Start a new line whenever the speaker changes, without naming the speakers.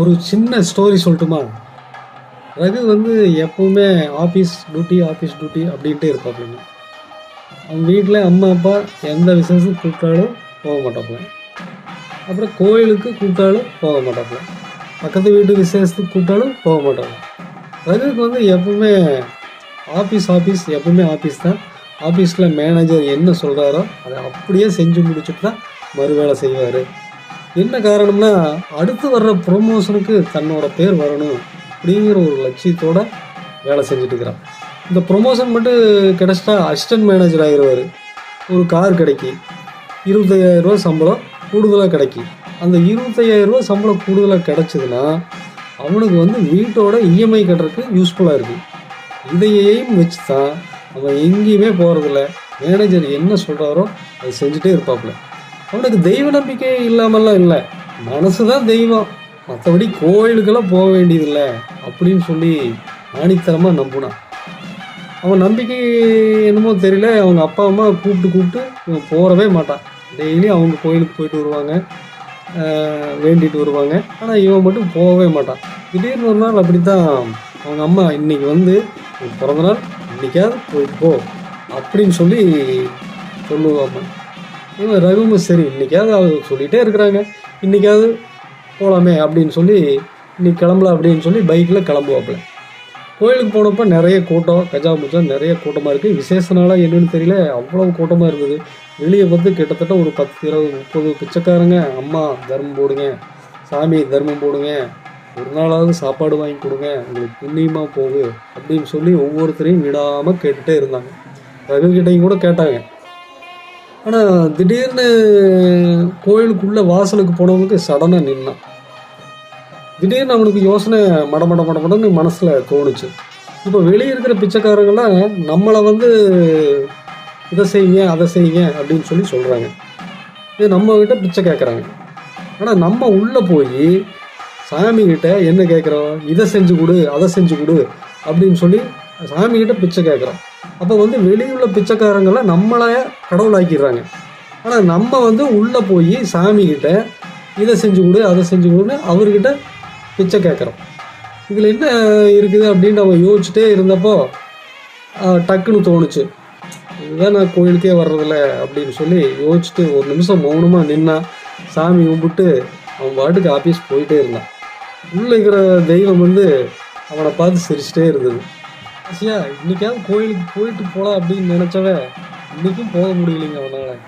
ஒரு சின்ன ஸ்டோரி சொல்லட்டுமா? ரகு வந்து எப்பவுமே ஆஃபீஸ் டியூட்டி ஆஃபீஸ் டியூட்டி அப்படின்ட்டு இருப்பாப்புலங்க அவங்க வீட்டில் அம்மா அப்பா எந்த விசேஷத்துக்கு கூப்பிட்டாலும் போக மாட்டாப்புல அப்புறம் கோயிலுக்கு கூப்பிட்டாலும் போக மாட்டாப்புல பக்கத்து வீட்டு விசேஷத்துக்கு கூப்பிட்டாலும் போக மாட்டாங்க ரகுவுக்கு வந்து எப்பவுமே ஆஃபீஸ் ஆஃபீஸ் எப்பவுமே ஆஃபீஸ் தான். ஆஃபீஸில் மேனேஜர் என்ன சொல்கிறாரோ அதை அப்படியே செஞ்சு முடிச்சுட்டு தான் மறுவேலை செய்வார். என்ன காரணம்னா அடுத்து வர்ற ப்ரொமோஷனுக்கு தன்னோட பேர் வரணும் அப்படிங்கிற ஒரு லட்சியத்தோட வேலை செஞ்சுட்டு இருக்கிறான். இந்த ப்ரொமோஷன் மட்டும் கிடச்சிட்டா அசிஸ்டன்ட் மேனேஜர் ஆகிடுவார் ஒரு கார் கிடைக்கி இருபத்தையாயிரரூவா சம்பளம் கூடுதலாக கிடைக்கி. அந்த இருபத்தையாயிரம் ரூபா சம்பளம் கூடுதலாக கிடச்சிதுன்னா அவனுக்கு வந்து வீட்டோட இஎம்ஐ கட்டுறதுக்கு யூஸ்ஃபுல்லாக இருக்குது இதையையும் வச்சு தான் அவன் எங்கேயுமே போகிறதில்ல மேனேஜர் என்ன சொல்கிறாரோ அதை செஞ்சுட்டே இருப்பாப்புல. அவனுக்கு தெய்வ நம்பிக்கை இல்லாமல்லாம் இல்லை. மனசு தான் தெய்வம். மற்றபடி கோயிலுக்கெல்லாம் போக வேண்டியதில்லை அப்படின்னு சொல்லி ஆணித்தரமாக நம்பினான். அவன் நம்பிக்கை என்னமோ தெரியல. அவங்க அப்பா அம்மா கூப்பிட்டு கூப்பிட்டு இவன் போகிறவே மாட்டான். டெய்லி அவங்க கோயிலுக்கு போயிட்டு வருவாங்க. வேண்டிட்டு வருவாங்க. ஆனால் இவன் மட்டும் போகவே மாட்டான். திடீர்னு ஒரு நாள் அப்படி தான் அவங்க அம்மா இன்றைக்கி வந்து பிறந்தநாள் பிறந்த நாள். இன்னைக்காவது போயிட்டு போ. அப்படின்னு சொல்லி சொல்லுவாங்க. இவன் ரகுமும் சரி இன்றைக்காவது அவங்க சொல்லிகிட்டே இருக்கிறாங்க. இன்றைக்காவது போகலாமே அப்படின்னு சொல்லி இன்னைக்கு கிளம்பலாம் அப்படின்னு சொல்லி பைக்கில் கிளம்புவாப்புல. கோயிலுக்கு போனப்போ நிறைய கூட்டம் கஜா முஜா நிறைய கூட்டமாக இருக்குது விசேஷ நாளாக தெரியல அவ்வளோ கூட்டமாக இருந்தது. வெளியே வந்து கிட்டத்தட்ட ஒரு பத்து இருபது முப்பது பிச்சைக்காரங்க அம்மா தர்மம் போடுங்க சாமி தர்மம் போடுங்க ஒரு நாளாவது சாப்பாடு வாங்கி கொடுங்க உங்களுக்கு புண்ணியமாக போகு அப்படின்னு சொல்லி ஒவ்வொருத்தரையும் விடாமல் கேட்டுகிட்டே இருந்தாங்க. ரகுகிட்டையும் கூட கேட்டாங்க. ஆனால் திடீர்னு கோயிலுக்குள்ளே வாசலுக்கு போனவனுக்கு சடனாக நின்னான். திடீர்னு அவனுக்கு யோசனை மடமட மடமடன்னு மனசில் தோணுச்சு. இப்போ வெளியே இருக்கிற பிச்சைக்காரங்களாம் நம்மளை வந்து இதை செய்யுங்க அதை செய்யுங்க அப்படின்னு சொல்லி சொல்கிறாங்க இது நம்மக்கிட்ட பிச்சை கேட்குறாங்க ஆனால் நம்ம உள்ளே போய் சாமிக்கிட்ட என்ன கேட்குறோம் இதை செஞ்சு கொடு அதை செஞ்சு கொடு அப்படின்னு சொல்லி சாமிக்கிட்ட பிச்சை கேட்குறோம் அப்போ வந்து வெளியுள்ள பிச்சைக்காரங்களை நம்மளை கடவுளாக்கிடுறாங்க. ஆனால் நம்ம வந்து உள்ளே போய் சாமிக்கிட்ட இதை செஞ்சு கொடு அதை செஞ்சு கொடுன்னு அவர்கிட்ட பிச்சை கேட்குறோம். இதில் என்ன இருக்குது அப்படின்னு நம்ம யோசிச்சுட்டே இருந்தப்போ டக்குன்னு தோணுச்சு. இதுதான் நான் கோயிலுக்கே வர்றதில்ல அப்படின்னு சொல்லி யோசிச்சுட்டு ஒரு நிமிஷம் மௌனமாக நின்னா சாமி கும்பிட்டு அவன் பாட்டுக்கு ஆஃபீஸ் போயிட்டே இருந்தான். உள்ளே இருக்கிற தெய்வம் வந்து அவனை பார்த்து சிரிச்சிட்டே இருந்தது. ஆசியா? இன்னைக்காவது கோயிலுக்கு போயிட்டு போகலாம் அப்படின்னு நினச்சவன் இன்னைக்கும் போக முடியலைங்க அவனால்.